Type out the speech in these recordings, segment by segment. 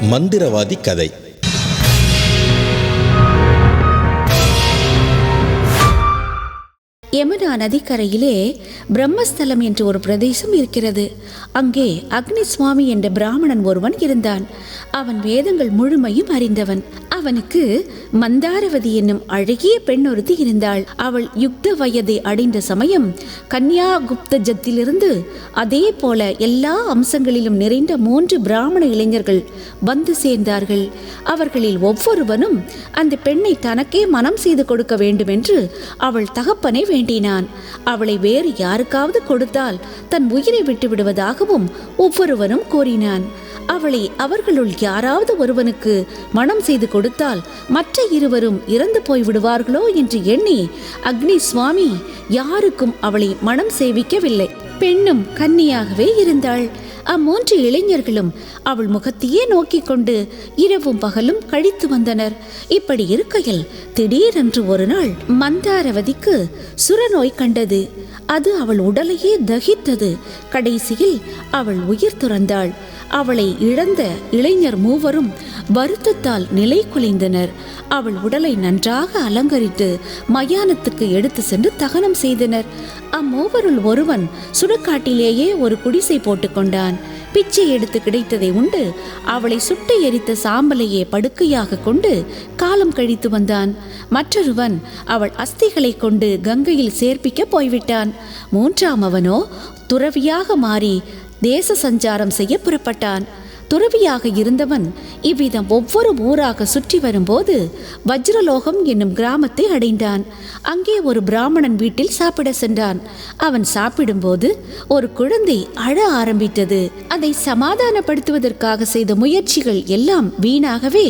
மந்திரவாதி கதை. யமுனா நதிக்கரையிலே பிரம்மஸ்தலம் என்ற ஒரு பிரதேசம் இருக்கிறது. அங்கே அக்னி சுவாமி என்ற பிராமணன் ஒருவன் இருந்தான். அவன் வேதங்கள் முழுமையும் அறிந்தவன். அவனுக்கு மந்தாரவதி என்னும் அழகிய பெண் ஒருத்தி இருந்தாள். அவள் யுக்த வயதை அடைந்த சமயம் கன்யாகுப்தஜத்திலிருந்து அதே போல எல்லா அம்சங்களிலும் நிறைந்த மூன்று பிராமண இளைஞர்கள் வந்து சேர்ந்தார்கள். அவர்களில் ஒவ்வொருவனும் அந்த பெண்ணை தனக்கே மனம் செய்து கொடுக்க வேண்டும் என்று அவள் தகப்பனை வேண்டினான். அவளை வேறு யாருக்காவது கொடுத்தால் தன் உயிரை விட்டு விடுவதாகவும் ஒவ்வொருவனும் கூறினான். அவளை அவர்களுள் யாராவது ஒருவனுக்கு மனம் செய்து கொடு கொடுத்தால் மற்ற இருவரும் இறந்து போய் விடுவார்களோ என்று எண்ணி அக்னி சுவாமி யாருக்கும் அவளை மனம் சேவிக்கவில்லை. பெண்ணும் கன்னியாகவே இருந்தாள். அம்மூன்று இளைஞர்களும் அவள் முகத்தையே நோக்கிக் கொண்டு இரவும் பகலும் கழித்து வந்தனர். இப்படி இருக்கையில் திடீரென்று ஒரு நாள் மந்தாரவதிக்கு சுரநோய் கண்டது. அது அவள் உடலையே தகித்தது. கடைசியில் அவள் உயிர் துறந்தாள். அவளை இழந்த இளைஞர் மூவரும் வருத்தத்தால் நிலை குலைந்தனர். அவள் உடலை நன்றாக அலங்கரித்து மயானத்துக்கு எடுத்து சென்று தகனம் செய்தனர். அம்மூவருள் ஒருவன் சுடுகாட்டிலேயே ஒரு குடிசை போட்டுக்கொண்டான் பிச்சை எடுத்து கிடைத்ததை உண்டு. அவளை சுட்டு எரித்த சாம்பலையே படுக்கையாக கொண்டு காலம் கழித்து வந்தான். மற்றொருவன் அவள் அஸ்திகளை கொண்டு கங்கையில் சேர்ப்பிக்க போய்விட்டான். மூன்றாம் அவனோ துறவியாக மாறி தேச சஞ்சாரம் செய்ய புறப்பட்டான். துறவியாக இருந்தவன் இவ்விதம் ஒவ்வொரு ஊராக சுற்றி வரும்போது வஜ்ரலோகம் என்னும் கிராமத்தை அடைந்தான். அங்கே ஒரு பிராமணன் வீட்டில் சாப்பிட சென்றான். அவன் சாப்பிடும்போது ஒரு குழந்தை அழ ஆரம்பித்தது. அதை சமாதானப்படுத்துவதற்காக செய்த முயற்சிகள் எல்லாம் வீணாகவே.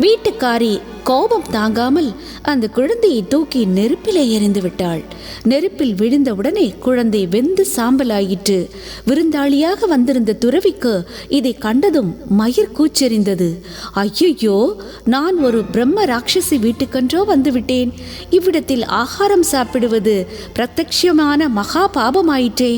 வீட்டுக்காரி கோபம் தாங்காமல் அந்த குழந்தையை தூக்கி நெருப்பிலே எறிந்து விட்டாள். நெருப்பில் விழுந்தவுடனே குழந்தை வெந்து சாம்பலாயிற்று. விருந்தாளியாக வந்திருந்த துறவிக்கு இதை கண்டதும் மயிர் கூச்செறிந்தது. ஐயையோ நான் ஒரு பிரம்ம ராட்சசி வீட்டுக்கன்றோ வந்துவிட்டேன். இவ்விடத்தில் ஆகாரம் சாப்பிடுவது பிரத்யமான மகா பாபமாயிற்றே.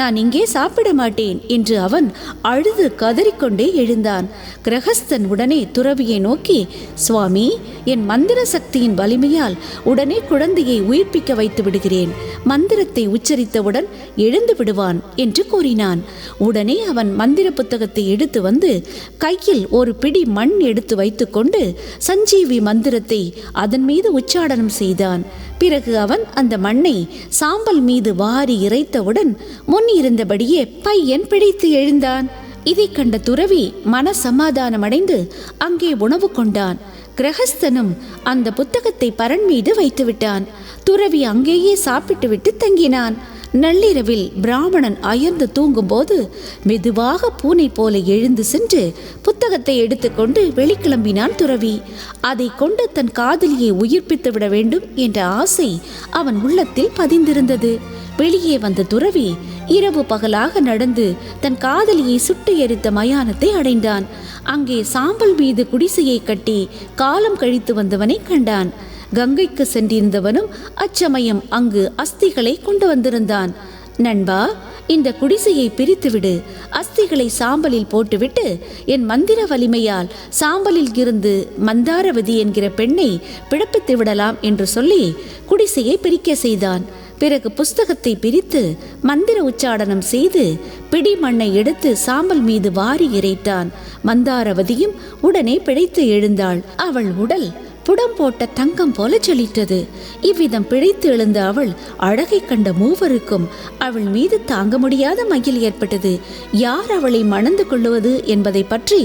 நான் இங்கே சாப்பிட மாட்டேன் என்று அவன் அழுது கதறிக்கொண்டே எழுந்தான். கிரகஸ்தன் உடனே துறவியை நோக்கி சுவாமி என் மந்திர சக்தியின் வலிமையால் உடனே குழந்தையை உயிர்ப்பிக்க வைத்து விடுகிறேன். மந்திரத்தை உச்சரித்தவுடன் எழுந்து விடுவான் என்று கூறினான். உடனே அவன் மந்திர புத்தகத்தை எடுத்து வந்து கையில் ஒரு பிடி மண் எடுத்து வைத்துக்கொண்டு சஞ்சீவி மந்திரத்தை அதன் மீது உச்சாடனம் செய்தான். பிறகு அவன் அந்த மண்ணை சாம்பல் மீது வாரி இறைத்தவுடன் முன் இருந்தபடியே பையன் பிடித்து எழுந்தான். இதை கண்ட துறவி மனசமாதானமடைந்து அங்கே உணவு கொண்டான். கிரகஸ்தனும் அந்த புத்தகத்தை பரன் மீது வைத்து விட்டான் துறவி அங்கேயே சாப்பிட்டுவிட்டு தங்கினான். நள்ளிரவில் பிராமணன் அயர்ந்து தூங்கும்போது மெதுவாக பூனை போல எழுந்து சென்று புத்தகத்தை எடுத்துக்கொண்டு வெளிக்கிளம்பினான் துறவி. அதை கொண்டு தன் காதலியை உயிர்ப்பித்து விட வேண்டும் என்ற ஆசை அவன் உள்ளத்தில் பதிந்திருந்தது. வெளியே வந்த துறவி இரவு பகலாக நடந்து தன் காதலியை சுட்டு எரித்த மயானத்தை அடைந்தான். அங்கே சாம்பல் மீது குடிசையை கட்டி காலம் கழித்து வந்தவனை கண்டான். கங்கைக்கு சென்றிருந்தவனும் அச்சமயம் அங்கு அஸ்திகளை கொண்டு வந்திருந்தான். நண்பா இந்த குடிசையை பிரித்துவிடு. அஸ்திகளை சாம்பலில் போட்டுவிட்டு என் மந்திர வலிமையால் சாம்பலில் இருந்து மந்தாரவதி என்கிற பெண்ணை பிழப்பித்து விடலாம் என்று சொல்லி குடிசையை பிரிக்க செய்தான். பிறகு புஸ்தகத்தை பிரித்து மந்திர உச்சாடனம் செய்து பிடி மண்ணை எடுத்து சாம்பல் மீது வாரி இறைத்தான். மந்தாரவதியும் உடனே பிழைத்து எழுந்தாள். அவள் உடல் புடம் போட்ட தங்கம் போல ஜொலித்தது. இவ்விதம் பிழைத்து எழுந்த அவள் அழகை கண்ட மூவருக்கும் அவள் மீது தாங்க முடியாத மகிழ் ஏற்பட்டது. யார் அவளை மணந்து கொள்ளுவது என்பதை பற்றி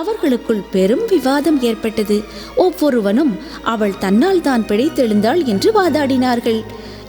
அவர்களுக்குள் பெரும் விவாதம் ஏற்பட்டது. ஒவ்வொருவனும் அவள் தன்னால் தான் பிழைத்தெழுந்தாள் என்று வாதாடினார்கள்.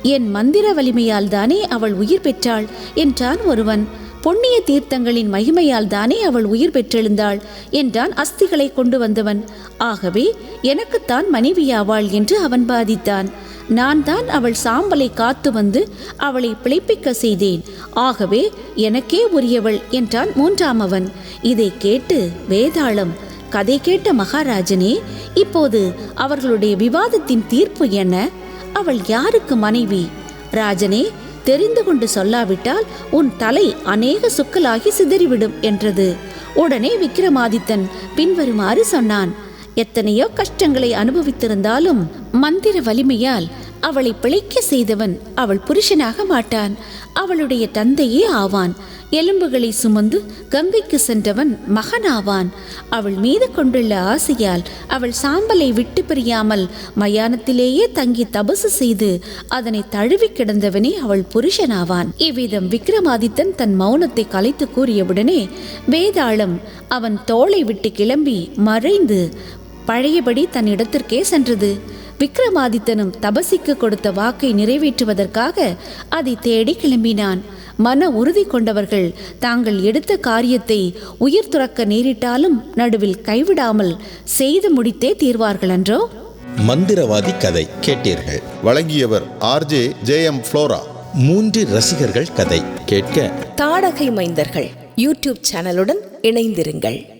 என் மந்திர வலிமையால் தானே அவள் உயிர் பெற்றாள் என்றான் ஒருவன். பொன்னிய தீர்த்தங்களின் மகிமையால் தானே அவள் உயிர் பெற்றெழுந்தாள் என்றான் அஸ்திகளை கொண்டு வந்தவன். ஆகவே எனக்குத்தான் மனைவியாவாள் என்று அவன் பாதித்தான் நான் தான் அவள் சாம்பலை காத்து வந்து அவளை பிழைப்பிக்க செய்தேன். ஆகவே எனக்கே உரியவள் என்றான் மூன்றாம் அவன். இதை கேட்டு வேதாளம் கதை கேட்ட மகாராஜனே இப்போது அவர்களுடைய விவாதத்தின் தீர்ப்பு என்ன? அவள் யாருக்கு மனைவி? ராஜனே தெரிந்து கொண்டு சொல்லாவிட்டால் உன் தலை அநேக சுக்கலாகி சிதறிவிடும் என்றது. உடனே விக்ரமாதித்தன் பின்வருமாறு சொன்னான் எத்தனையோ கஷ்டங்களை அனுபவித்திருந்தாலும் மந்திர வலிமையால் அவளை பிழைக்க செய்தவன் அவள் புருஷனாக மாட்டான். அவளுடைய தந்தையே ஆவான். எலும்புகளை சுமந்து கங்கைக்கு சென்றவன் மகனாவான். அவள் மீது கொண்டுள்ள ஆசையால் அவள் சாம்பலை விட்டு பிரியாமல் மயானத்திலேயே தங்கி தபசு செய்து அதனை தழுவி கிடந்தவனே அவள் புருஷனாவான். இவ்விதம் விக்ரமாதித்தன் தன் மௌனத்தை கலைத்து கூறியவுடனே வேதாளம் அவன் தோளை விட்டு கிளம்பி மறைந்து பழையபடி தன் இடத்திற்கே சென்றது. விக்ரமாதித்தனும் தபசிக்கு கொடுத்த வாக்கை நிறைவேற்றுவதற்காக அதை தேடி கிளம்பினான். மன உறுதி கொண்டவர்கள் தாங்கள் எடுத்த காரியத்தை உயிர் துறக்க நேரிட்டாலும் நடுவில் கைவிடாமல் செய்து முடித்தே தீர்வார்கள் அன்றோ மந்திரவாதி கதை கேட்டீர்கள். வழங்கியவர் ஆர்ஜே ஜே எம் ஃப்ளோரா. மூன்று ரசிகர்கள் கதை கேட்க. தாடகை மைந்தர்கள் யூடியூப் சேனலுடன் இணைந்திருங்கள்.